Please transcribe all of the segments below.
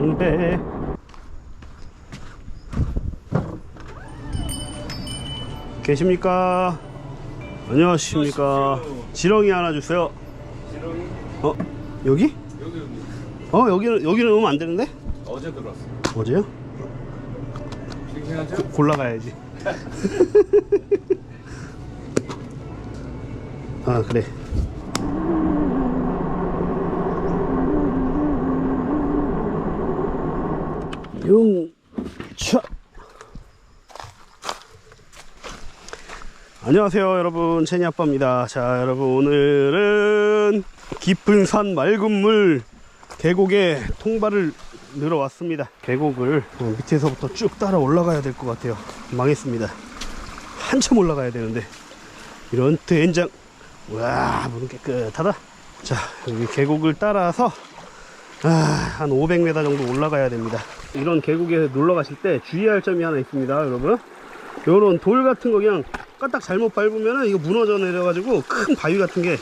병배 계십니까? 안녕하십니까? 지렁이 하나 주세요. 지렁이 어 여기? 여기 여기 어 여기는 여기는 오면 안 되는데? 어제 들어왔어. 어제요? 싱싱하죠? 골라가야지. 아 그래. 용차. 안녕하세요 여러분 채니 아빠입니다. 자 여러분 오늘은 깊은 산 맑은 물 계곡에 통발을 늘어 왔습니다. 계곡을 어, 밑에서부터 쭉 따라 올라가야 될 것 같아요. 망했습니다. 한참 올라가야 되는데 이런 된장 와 물은 깨끗하다. 자 여기 계곡을 따라서 아, 한 500m 정도 올라가야 됩니다. 이런 계곡에 놀러 가실 때 주의할 점이 하나 있습니다, 여러분. 요런 돌 같은 거 그냥 까딱 잘못 밟으면은 이거 무너져 내려가지고 큰 바위 같은 게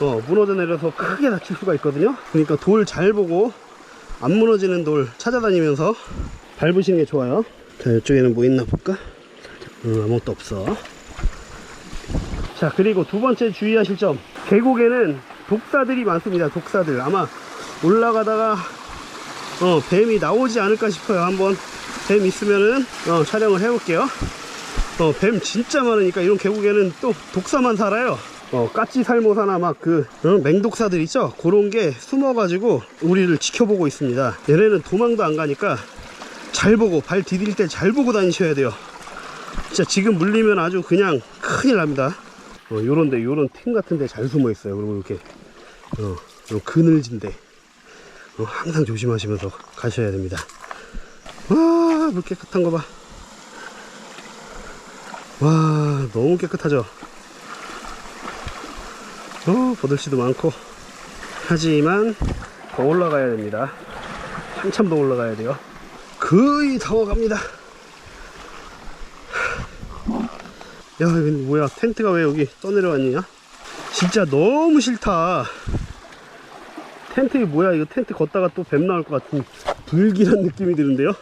어, 무너져 내려서 크게 다칠 수가 있거든요. 그러니까 돌 잘 보고 안 무너지는 돌 찾아다니면서 밟으시는 게 좋아요. 자, 이쪽에는 뭐 있나 볼까? 음, 아무것도 없어. 자, 그리고 두 번째 주의하실 점. 계곡에는 독사들이 많습니다. 독사들. 아마 올라가다가 어, 뱀이 나오지 않을까 싶어요. 한번 뱀 있으면은 어, 촬영을 해볼게요. 어, 뱀 진짜 많으니까 이런 계곡에는 또 독사만 살아요. 어, 까치 살모사나 막그 맹독사들 있죠? 그런 게 숨어가지고 우리를 지켜보고 있습니다. 얘네는 도망도 안 가니까 잘 보고 발 디딜 때 잘 보고 다니셔야 돼요. 진짜 지금 물리면 아주 그냥 큰일 납니다. 어, 요런데 요런 틈 같은데 잘 숨어 있어요. 그리고 이렇게 어, 이런 그늘진데 어, 항상 조심하시면서 가셔야 됩니다. 와, 물 깨끗한 거 봐. 와, 너무 깨끗하죠? 어, 버들씨도 많고. 하지만, 더 올라가야 됩니다. 한참 더 올라가야 돼요. 거의 다 와갑니다. 야, 이건 뭐야. 텐트가 왜 여기 떠내려왔냐? 진짜 너무 싫다. 텐트 이 뭐야? 이거 텐트 걷다가 또 뱀 나올 것 같은 불길한 느낌이 드는데요?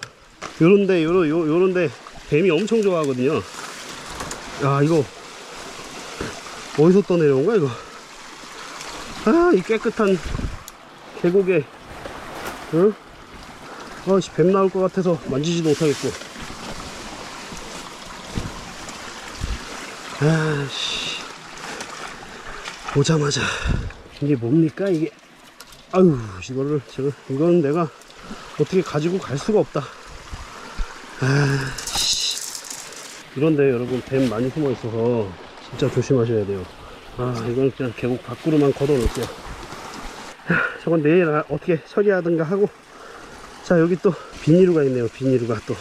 요런데, 요런, 요, 요런데 뱀이 엄청 좋아하거든요. 야, 이거 어디서 떠내려온 거야, 이거? 아, 이 깨끗한 계곡에, 응? 아씨, 뱀 나올 것 같아서 만지지도 못하겠고. 아씨, 오자마자, 이게 뭡니까, 이게? 아유, 이거를, 지금, 이거는 내가 어떻게 가지고 갈 수가 없다. 아씨. 이런데 여러분, 뱀 많이 숨어 있어서 진짜 조심하셔야 돼요. 아, 이건 그냥 계곡 밖으로만 걷어 놓을게요. 하, 저건 내일 아- 어떻게 처리하든가 하고. 자, 여기 또 비닐루가 있네요, 비닐루가 또.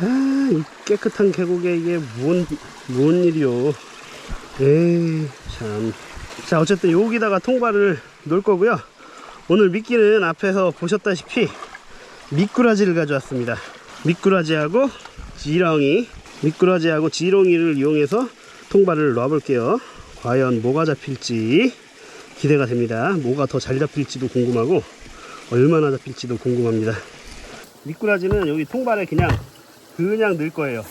아, 이 깨끗한 계곡에 이게 뭔, 뭔 일이요. 에이, 참. 자, 어쨌든 여기다가 통발을 놓을 거고요. 오늘 미끼는 앞에서 보셨다시피 미꾸라지를 가져왔습니다. 미꾸라지하고 지렁이, 미꾸라지하고 지렁이를 이용해서 통발을 놔 볼게요. 과연 뭐가 잡힐지 기대가 됩니다. 뭐가 더 잘 잡힐지도 궁금하고 얼마나 잡힐지도 궁금합니다. 미꾸라지는 여기 통발에 그냥 그냥 넣을 거예요.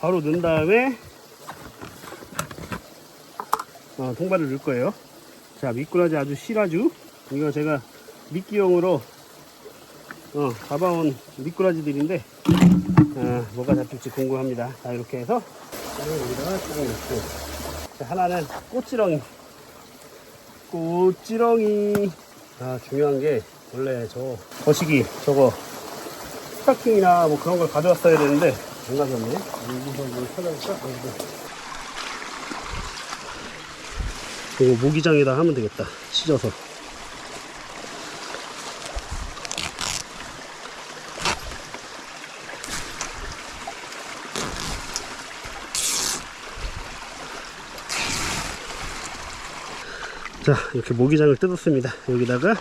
바로 넣은 다음에 어, 통발을 넣을 거예요. 자, 미꾸라지 아주 실아주. 이거 제가 미끼용으로 어, 잡아온 미꾸라지들인데 어, 뭐가 잡힐지 궁금합니다. 자, 이렇게 해서 여기다가 딱 넣고 자, 하나는 꽃지렁이 꽃지렁이 아, 중요한 게 원래 저 거시기 저거 스타킹이나 뭐 그런 걸 가져왔어야 되는데 안 가져왔네. 여기서 뭘 찾아볼까? 이거 모기장에다 하면 되겠다. 찢어서. 자, 이렇게 모기장을 뜯었습니다. 여기다가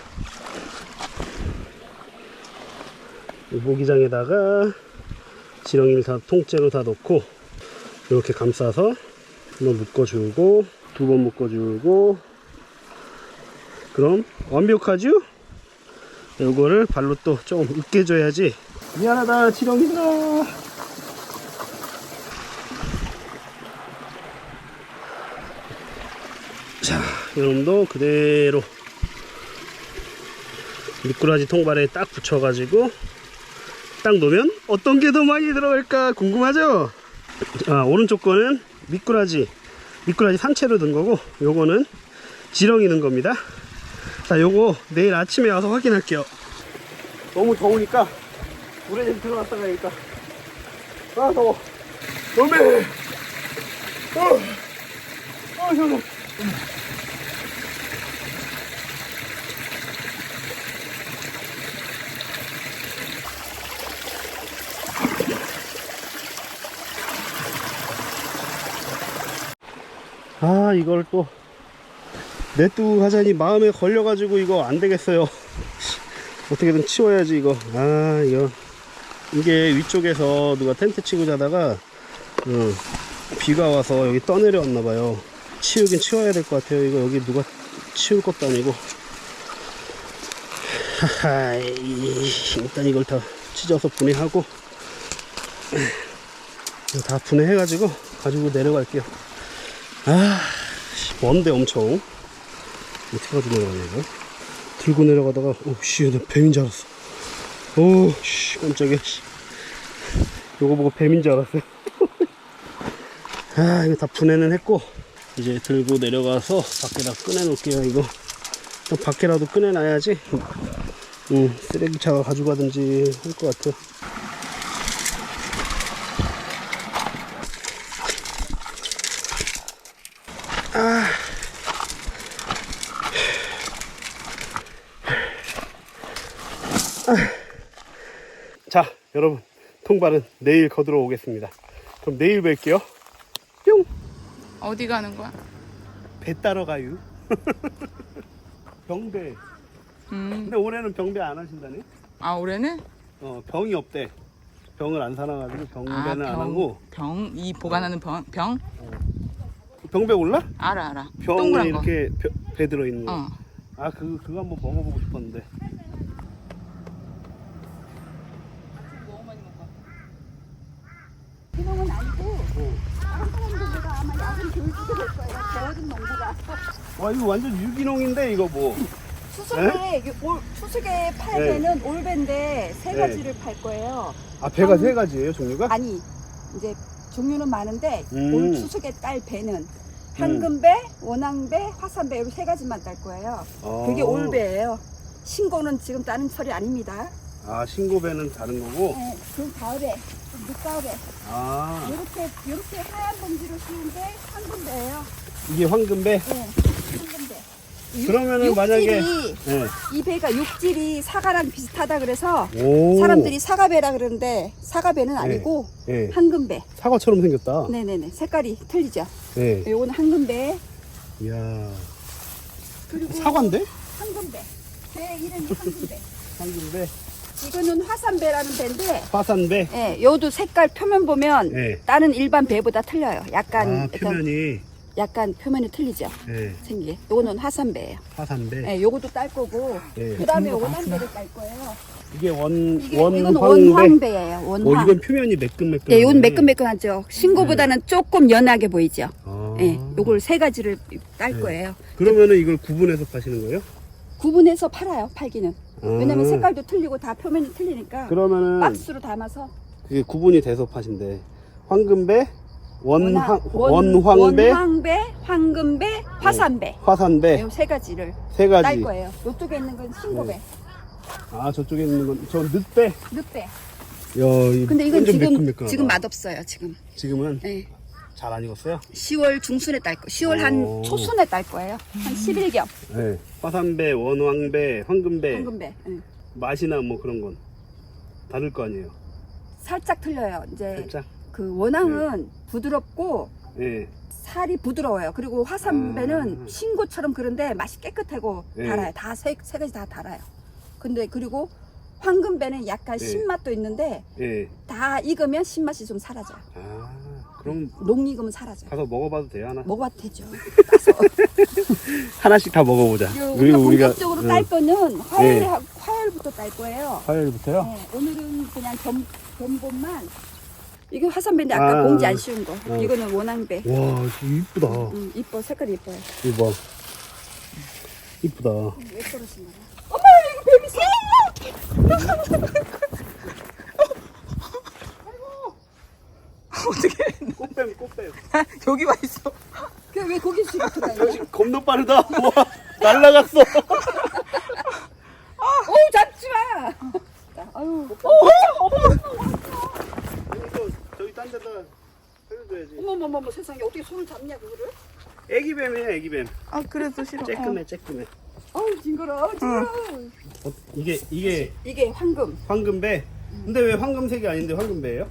이 모기장에다가 지렁이를 다 통째로 다 넣고 이렇게 감싸서 한번 묶어주고 두 번 묶어주고 그럼 완벽하죠? 요거를 발로 또 좀 으깨줘야지. 미안하다, 지렁이다. 자, 이놈도 그대로 미꾸라지 통발에 딱 붙여가지고 딱 놓으면 어떤 게 더 많이 들어갈까 궁금하죠? 아, 오른쪽 거는 미꾸라지, 미꾸라지 산채로 든 거고, 요거는 지렁이 는 겁니다. 자, 요거 내일 아침에 와서 확인할게요. 너무 더우니까 물에 좀 들어갔다 가니까 아 더워. 너무 어, 아시 아 이걸 또 내뚜 하자니 마음에 걸려가지고 이거 안 되겠어요. 어떻게든 치워야지 이거. 아 이거 이게 위쪽에서 누가 텐트 치고 자다가 어, 비가 와서 여기 떠내려왔나 봐요. 치우긴 치워야 될 것 같아요. 이거 여기 누가 치울 것도 아니고. 하하 일단 이걸 다 찢어서 분해하고 다 분해해 가지고 가지고 내려갈게요. 아 먼데 엄청. 어떻게 가지고 내려가냐 이거? 들고 내려가다가 오 씨 나 뱀인 줄 알았어. 오 씨 깜짝이야 씨. 요거 보고 뱀인 줄 알았어요. 아 이거 다 분해는 했고 이제 들고 내려가서 밖에다 꺼내 놓을게요 이거. 또 밖에라도 꺼내 놔야지. 음, 쓰레기차가 가져가든지 할 것 같아요 자 여러분 통발은 내일 거들어 오겠습니다 그럼 내일 뵐게요 뿅 어디 가는 거야? 배 따러 가유 병배 음. 근데 올해는 병배 안 하신다네 아 올해는? 어 병이 없대 병을 안 사놔가지고 병배는 안 하고 병, 이 보관하는 병, 병? 병배 올라? 알아 알아. 병에 동그란 거. 이렇게 벼- 배 들어 있는 거 어. 아, 그, 그거 한번 먹어보고 싶었는데. 그놈은 아니고 다른 사람들보다 아마 야근 교육이 될 거예요. 배워준 농부가 와, 이거 완전 유기농인데, 이거 뭐. 추석에 요- 올, 추석에 팔 네. 배는 올배인데 세 네. 가지를 팔 거예요. 아, 배가 음. 세 가지예요, 종류가? 아니 이제 종류는 많은데 음. 올 추석에 딸 배는 황금배, 원앙배, 화산배 이렇게 세 가지만 딸 거예요. 어. 그게 올배예요. 신고는 지금 따는 철이 아닙니다. 아, 신고배는 다른 거고. 네, 그 가을에 늦가을에 아, 이렇게 이렇게 하얀 봉지로 씌운 게 황금배예요. 이게 황금배? 네, 그러면은 만약에- 육질이 네. 이 배가 육질이 사과랑 비슷하다 그래서 오. 사람들이 사과배라 그러는데 사과배는 아니고 예. 황금배. 사과처럼 생겼다. 네네네 색깔이 틀리죠. 네. 요건 황금배 이야. 그리고 사과인데? 황금배. 배 이름이 황금배. 황금배. 이거는 화산배라는 배인데, 화산배. 예, 요도 색깔 표면 보면 네. 다른 일반 배보다 틀려요. 약간 아, 어떤- 표면이. 약간 표면이 틀리죠. 예. 생기. 요거는 화산배예요. 화산배. 예, 요것도 딸 거고, 예. 그다음에 원황배를 딸 거예요. 이게 원, 이게 이건 원황배. 원황배예요. 어, 원황. 이건 표면이 매끈매끈. 예, 요건 매끈매끈하죠. 신고보다는 조금 연하게 보이죠. 아. 예, 요걸 세 가지를 딸 네. 거예요. 그러면은 이걸 구분해서 파시는 거예요? 구분해서 팔아요, 팔기는. 왜냐면 아. 색깔도 틀리고 다 표면이 틀리니까 그러면은 박스로 담아서 그게 구분이 돼서 파신대. 황금배, 원황, 원- 원황배, 원황배, 황금배, 화산배. 화산배 요세 가지를 세 딸 가지. 거예요. 요쪽에 있는 건 신고배, 아 저쪽에 있는 건 저 늑배. 늑배. 야, 이 근데 이건 완전 지금 매끈매끈하다. 지금 맛없어요. 지금. 지금은 예. 잘안 익었어요. 10월 중순에 딸 거. 10월 한 오. 초순에 딸 거예요. 한 10일경. 네. 화산배, 원황배, 황금배 황금배. 예. 맛이나 뭐 그런 건 다를 거 아니에요. 살짝 틀려요. 이제 살짝. 그 원앙은 부드럽고 예. 살이 부드러워요. 그리고 화산배는 아. 신고처럼 그런데 맛이 깨끗하고 네. 달아요. 다세세 가지 다 달아요. 근데 그리고 황금배는 약간 네. 신맛도 있는데 예. 다 익으면 신맛이 좀 사라져요. 아, 그럼 녹 익으면 사라져요. 가서 먹어봐도 돼요 하나? 먹어봐도 되죠. 하나씩 다 먹어보자. 요 우리가 본격적으로 응. 딸 거는 화요일 네. 화요일 화요일부터 딸 거예요. 화요일부터요? 네, 오늘은 그냥 겸, 겸본만. 이거 화산배인데 아까 아. 공지 안 씌운 거. 어. 이거는 원앙배. 와, 이쁘다. 음, 이뻐 색깔 이뻐요. 이거 봐. 이쁘다. 왜 떨어진 거야? 어떻게 꽃뱀, 꽃뱀. 여기 와 있어. 그왜 거기 지금 들어가 역시 겁나 빠르다. 와, 날라갔어. 오 잡지 마. 자, 아유. 저기 딴 데다 살려줘야지. 어머머머머 세상에 어떻게 손을 잡냐 그거를? 애기뱀이야, 애기뱀. 아 그래도 싫어. 쬐끔해, 쬐끔해. 어우 징그러, 징그러. 어, 이게, 이게 이게 황금. 황금배? 근데 왜 황금색이 아닌데 황금배예요?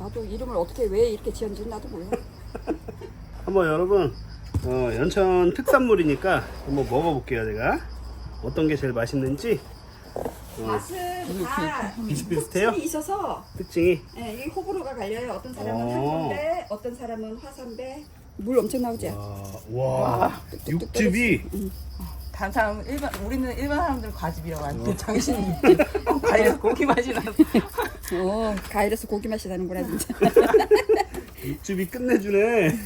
나도 이름을 어떻게 왜 이렇게 지었는지 나도 몰라. 한번 여러분 어, 연천 특산물이니까 한번 먹어볼게요 제가 어떤 게 제일 맛있는지 어, 맛은 다 비슷비슷해요? 특징이 있어서 특징이 예, 이게 호불호가 갈려요. 어떤 사람은 어. 황금배, 어떤 사람은 화산배. 물 엄청 나오지? 와, 와 육즙이 다른 사람 일반 우리는 일반 사람들 과즙이라고 하는데 당신은 육즙. 과일 고기 맛이 나. 어, 가을에서 고기 맛이 나는구나 진짜. 육즙이 끝내주네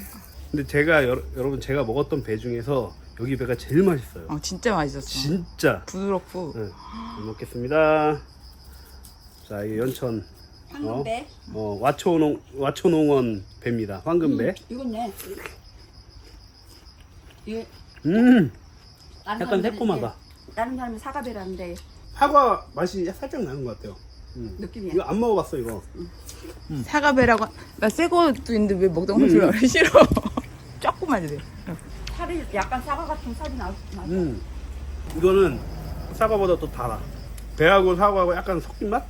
근데 제가 여, 여러분 제가 먹었던 배 중에서 여기 배가 제일 맛있어요 어 진짜 맛있었어. 진짜 부드럽고. 네, 잘 먹겠습니다 자 이게 연천 황금배. 어, 와초농, 와초농원 배입니다 황금배 음, 이건네. 이게 음 다른 약간 사람들이 새콤하다 이게 다른 사람이 사과배라는데 사과 맛이 살짝 나는 것 같아요 음. 느낌이야. 이거 안 먹어봤어 이거 사과배라고 나새 것도 있는데 왜 먹던 거 싫어? 싫어. 조금만 주세요. 살이 약간 사과 같은 살이 나. 나. 음 이거는 사과보다 더 달아 배하고 사과하고 약간 섞인 맛?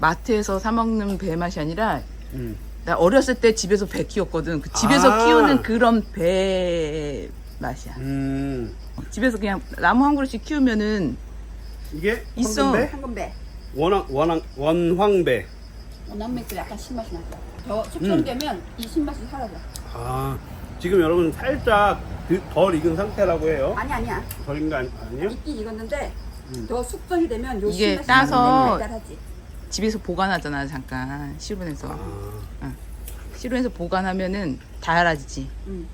마트에서 사 먹는 배 맛이 아니라 음. 나 어렸을 때 집에서 배 키웠거든. 그 집에서 아. 키우는 그런 배 맛이야. 음 집에서 그냥 나무 한 그루씩 키우면은 이게 있어. 황금배? 황금배. 원황, 원황, 원황배 원남맥도 약간 신맛이 나죠. 더 음. 숙성되면 이 신맛이 사라져. 아 지금 여러분 살짝 드- 덜 익은 상태라고 해요 아니 아니야. 덜 익은 거 아니, 아니에요? 익긴 익었는데 음. 더 숙성이 되면 요 이게 신맛이 따서 나는데 달달하지. 집에서 보관하잖아 잠깐 실온에서 아 실온에서 보관하면은 달아지지. 음.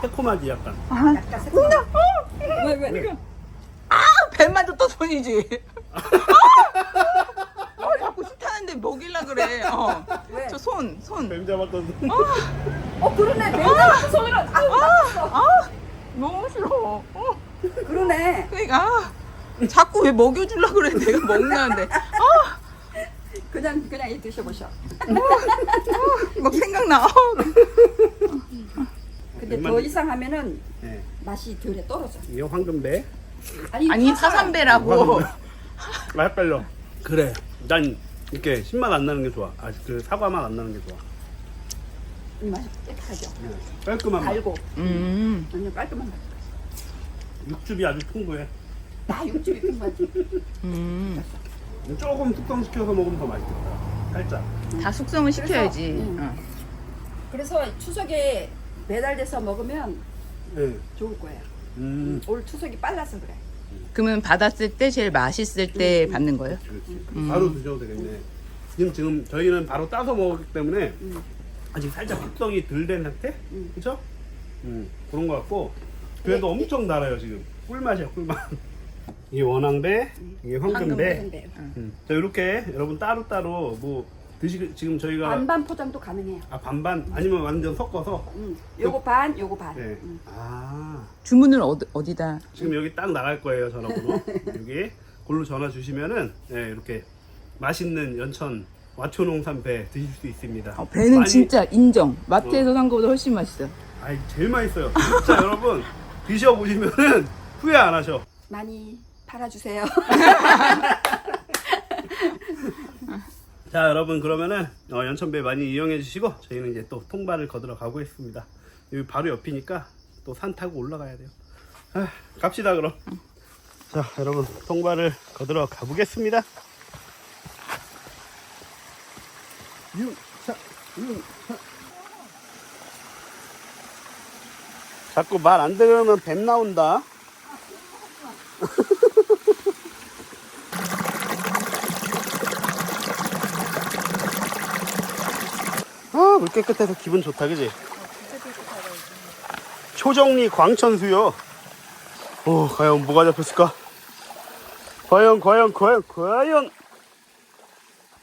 새콤하지 약간 약간 새콤. 왜 왜? 왜? 뱀만 줬던 손이지. 어, 싫다는데 먹일라 그래. 어. 왜? 저 손, 손. 뱀 잡았던 어 그러네. 내가 같은 손으로. 아, 아, 너무 싫어. 어, 그러네. 그러니까 아, 자꾸 왜 먹여줄라 그래. 내가 먹는데. 아, 그냥 그냥 이 드셔보셔. 막 생각나. 어. 근데 웬만- 더 이상 하면은 네. 맛이 덜에 떨어져. 이게 황금배 아니, 아니. 사삼배라고. 맛 빨려 그래 난 이렇게 신맛 안 나는 게 좋아 아 그 사과 맛 안 나는 게 좋아 이 맛이 깨끗하죠. 네. 깔끔한 맛 달고 음. 완전 깔끔한 맛. 육즙이 아주 풍부해 나 육즙이 풍부하지. 음. 조금 숙성시켜서 먹으면 더 맛있겠다 살짝 다 숙성을 시켜야지. 음. 어. 그래서 추석에 배달돼서 먹으면 네. 좋을 거예요. 음. 올 추석이 빨라서 그래. 그러면 받았을 때 제일 맛있을 때 받는 거예요? 그렇지. 음. 바로 드셔도 되겠네. 지금 지금 저희는 바로 따서 먹었기 때문에 음. 아직 살짝 숙성이 덜 된 상태, 음. 그렇죠? 음 그런 것 같고 그래도 엄청 달아요 지금. 꿀맛이야 꿀맛. 이게 원앙배, 이게 황금배. 황금 배. 음. 자 이렇게 여러분 따로 따로 뭐 드시 지금 저희가 반반 포장도 가능해요. 아 반반 아니면 완전 섞어서. 음. 요거 반, 요거 반. 네. 음. 아 주문을 어디, 어디다? 지금 여기 딱 나갈 거예요 전화번호 여기 골로 전화 주시면은 네, 이렇게 맛있는 연천 와초농산 배 드실 수 있습니다. 어, 배는 많이- 진짜 인정. 마트에서 산 거보다 훨씬 맛있어. 아이 제일 맛있어요. 진짜 여러분 드셔 보시면은 후회 안 하셔. 많이 팔아주세요. 자 여러분 그러면은 어, 연천배 많이 이용해 주시고 저희는 이제 또 통발을 거들어 가고 있습니다. 여기 바로 옆이니까 또 산 타고 올라가야 돼요. 아, 갑시다 그럼. 자 여러분 통발을 거들어 가보겠습니다. 유차 유차 자꾸 말 안 들으면 뱀 나온다. 물 깨끗해서 기분 좋다 그지? 초정리 광천수요 오 과연 뭐가 잡혔을까? 과연 과연 과연 과연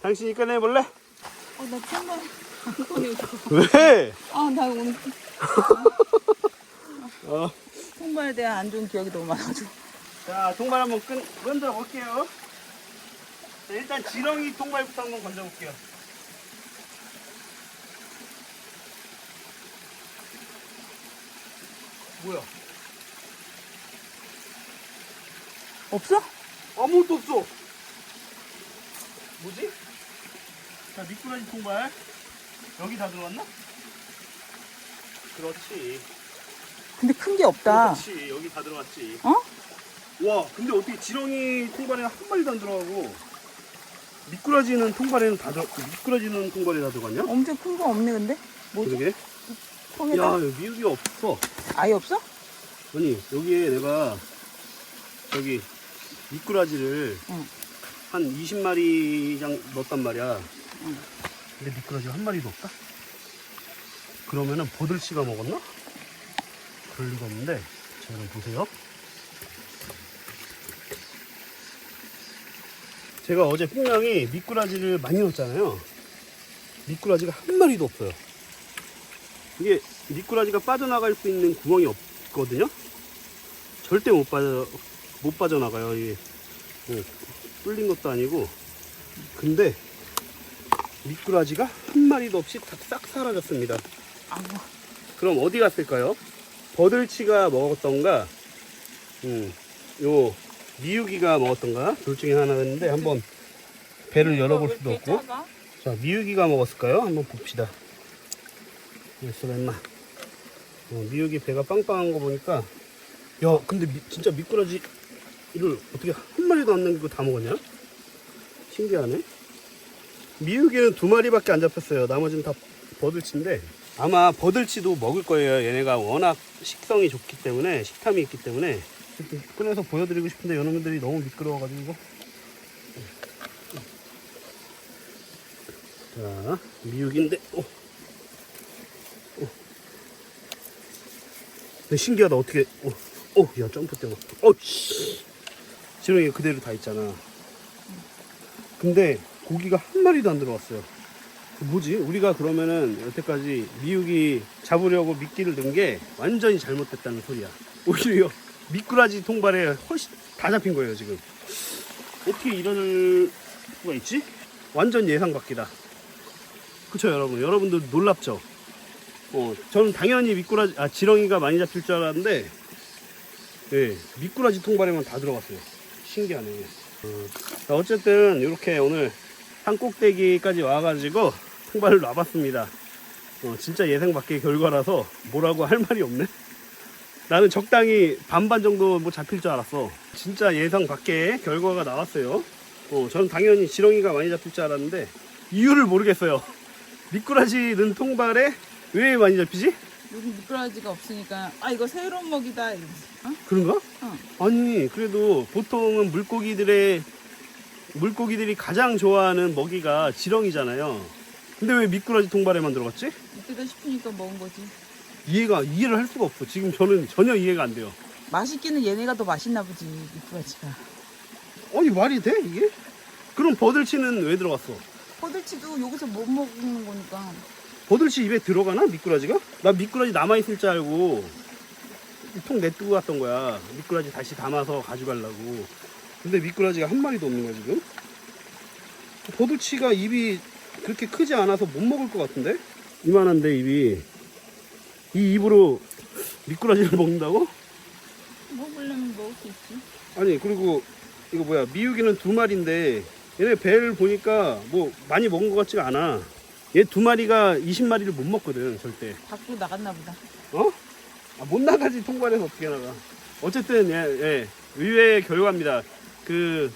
당신이 꺼내볼래? 어, 나 정말 안 꺼내줘. 왜? 아, 나 오늘 어. 통발에 대한 안 좋은 기억이 너무 많아가지고. 자 통발 한번 끈, 건져 볼게요 자, 일단 지렁이 통발부터 한번 건져 볼게요 뭐야 없어? 아무것도 없어. 뭐지? 자, 미꾸라지 통발. 여기 다 들어갔나? 그렇지. 근데 큰 게 없다. 그렇지. 여기 다 들어갔지. 어? 와, 근데 어떻게 지렁이 통발에는 한 마리도 안 들어가고 미꾸라지는 통발에는 다 들어 미꾸라지는 통발에 다 들어갔냐? 엄청 큰 거 없네, 근데? 뭐지? 그러게. 통에다? 야, 여기 미육이 없어. 아예 없어? 아니, 여기에 내가 저기 미꾸라지를 응. 한 20마리 장 넣었단 말이야. 응. 근데 미꾸라지가 한 마리도 없다? 그러면은 버들씨가 먹었나? 그럴 리가 없는데. 자, 그럼 보세요. 제가 어제 분명히 미꾸라지를 많이 넣었잖아요. 미꾸라지가 한 마리도 없어요. 이게 미꾸라지가 빠져나갈 수 있는 구멍이 없거든요. 절대 못 빠져 못 빠져나가요. 이게 어, 뚫린 것도 아니고. 근데 미꾸라지가 한 마리도 없이 다 싹 사라졌습니다. 그럼 어디 갔을까요? 버들치가 먹었던가, 음, 요 미유기가 먹었던가 둘 중에 하나였는데 한번 배를 열어볼 수도 없고. 자, 미유기가 먹었을까요? 한번 봅시다. 됐어, 랬나 어, 미유기 배가 빵빵한 거 보니까, 야, 근데 미- 진짜 미꾸라지 이를 어떻게 한 마리도 안 남기고 다 먹었냐? 신기하네. 미유기는 두 마리밖에 안 잡혔어요. 나머지는 다 버들치인데, 아마 버들치도 먹을 거예요. 얘네가 워낙 식성이 좋기 때문에, 식탐이 있기 때문에. 꺼내서 보여드리고 싶은데, 여러분들이 너무 미끄러워가지고. 자, 미육인데, 오. 근데 신기하다, 어떻게, 오, 오, 야, 점프 뛰어. 어, 씨. 지렁이가 그대로 다 있잖아. 근데 고기가 한 마리도 안 들어왔어요. 뭐지? 우리가 그러면은 여태까지 미육이 잡으려고 미끼를 넣은 게 완전히 잘못됐다는 소리야. 오히려 미꾸라지 통발에 훨씬 다 잡힌 거예요, 지금. 어떻게 이럴 수가 있지? 완전 예상 밖이다. 그쵸 여러분 여러분들 놀랍죠 어 저는 당연히 미꾸라지 아 지렁이가 많이 잡힐 줄 알았는데 예 미꾸라지 통발에만 다 들어갔어요. 신기하네. 어, 자, 어쨌든 이렇게 오늘 산 꼭대기까지 와가지고 통발을 놔봤습니다. 어, 진짜 예상 밖의 결과라서 뭐라고 할 말이 없네. 나는 적당히 반반 정도 뭐 잡힐 줄 알았어. 진짜 예상 밖의 결과가 나왔어요. 어, 저는 당연히 지렁이가 많이 잡힐 줄 알았는데 이유를 모르겠어요. 미꾸라지는 통발에 왜 많이 잡히지? 여기 미꾸라지가 없으니까, 아, 이거 새로운 먹이다. 이러지. 어? 그런가? 응. 아니 그래도 보통은 물고기들의 물고기들이 가장 좋아하는 먹이가 지렁이잖아요. 근데 왜 미꾸라지 통발에만 들어갔지? 이때다 싶으니까 먹은 거지. 이해가 이해를 할 수가 없어. 지금 저는 전혀 이해가 안 돼요. 맛있기는 얘네가 더 맛있나 보지, 미꾸라지가. 아니 말이 돼 이게? 그럼 버들치는 왜 들어갔어? 포들치도 여기서 못 먹는 거니까. 버들치 입에 들어가나 미꾸라지가? 나 미꾸라지 남아 있을 줄 알고 통 내두고 갔던 거야. 미꾸라지 다시 담아서 가져가려고. 근데 미꾸라지가 한 마리도 없는 거야 지금. 버들치가 입이 그렇게 크지 않아서 못 먹을 것 같은데? 이만한데 입이 이 입으로 미꾸라지를 먹는다고? 먹으려면 먹을 수 있지. 아니 그리고 이거 뭐야 미육이는 두 마리인데 얘네 배를 보니까 뭐 많이 먹은 것 같지가 않아. 얘 두 마리가 20마리를 못 먹거든 절대. 밖으로 나갔나 보다. 어? 아, 못 나가지 통발해서 어떻게 나가? 어쨌든 예, 예 의외의 결과입니다. 그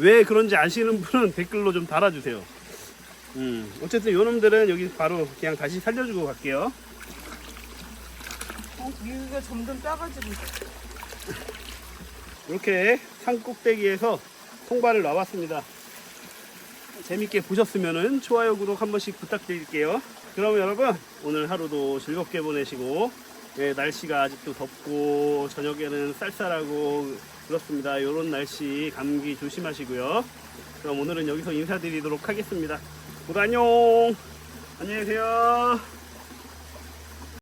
왜 그런지 아시는 분은 댓글로 좀 달아주세요. 음 어쨌든 요놈들은 여기 바로 그냥 다시 살려주고 갈게요. 어, 미우가 점점 작아지고 있어. 이렇게 산 꼭대기에서 통발을 놔봤습니다. 재밌게 보셨으면 좋아요 구독 한 번씩 부탁드릴게요. 그럼 여러분 오늘 하루도 즐겁게 보내시고 예, 날씨가 아직도 덥고 저녁에는 쌀쌀하고 그렇습니다. 이런 날씨 감기 조심하시고요. 그럼 오늘은 여기서 인사드리도록 하겠습니다. 모두 안녕. 안녕히 계세요.